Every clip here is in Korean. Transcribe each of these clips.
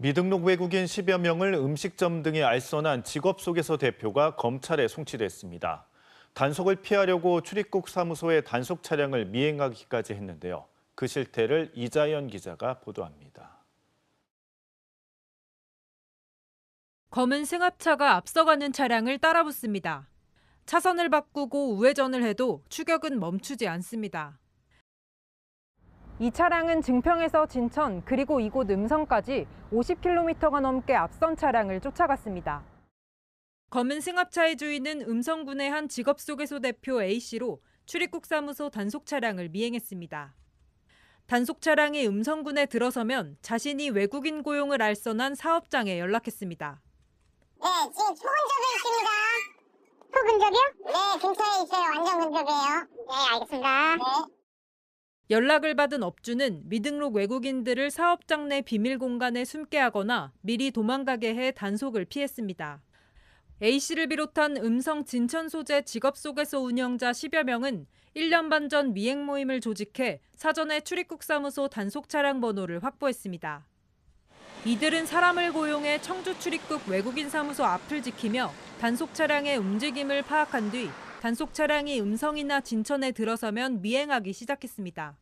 미등록 외국인 10여 명을 음식점 등에 알선한 직업소개서 대표가 검찰에 송치됐습니다. 단속을 피하려고 출입국 사무소에 단속 차량을 미행하기까지 했는데요. 그 실태를 이자연 기자가 보도합니다. 검은 승합차가 앞서가는 차량을 따라붙습니다. 차선을 바꾸고 우회전을 해도 추격은 멈추지 않습니다. 이 차량은 증평에서 진천 그리고 이곳 음성까지 50km가 넘게 앞선 차량을 쫓아갔습니다. 검은 승합차의 주인은 음성군의 한 직업소개소 대표 A씨로 출입국 사무소 단속 차량을 미행했습니다. 단속 차량이 음성군에 들어서면 자신이 외국인 고용을 알선한 사업장에 연락했습니다. 네, 지금 초근접에 있습니다. 초근접이요? 네, 근처에 있어요. 완전 근접이에요. 네, 알겠습니다. 네. 연락을 받은 업주는 미등록 외국인들을 사업장 내 비밀 공간에 숨게 하거나 미리 도망가게 해 단속을 피했습니다. A씨를 비롯한 음성 진천 소재 직업소개소 운영자 10여 명은 1년 반 전 미행 모임을 조직해 사전에 출입국 사무소 단속 차량 번호를 확보했습니다. 이들은 사람을 고용해 청주 출입국 외국인 사무소 앞을 지키며 단속 차량의 움직임을 파악한 뒤 단속 차량이 음성이나 진천에 들어서면 미행하기 시작했습니다.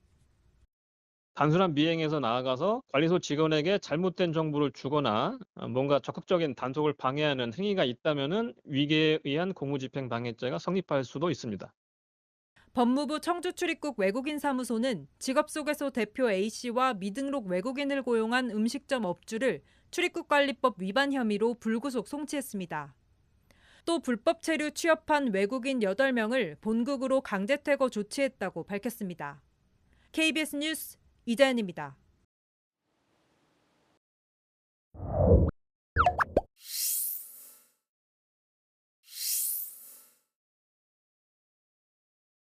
단순한 미행에서 나아가서 관리소 직원에게 잘못된 정보를 주거나 어, 뭔가 적극적인 단속을 방해하는 행위가 있다면은 위계에 의한 공무집행 방해죄가 성립할 수도 있습니다. 법무부 청주출입국 외국인 사무소는 직업소개소 대표 A씨와 미등록 외국인을 고용한 음식점 업주를 출입국관리법 위반 혐의로 불구속 송치했습니다. 또 불법 체류 취업한 외국인 8명을 본국으로 강제 퇴거 조치했다고 밝혔습니다. KBS 뉴스 이자연입니다.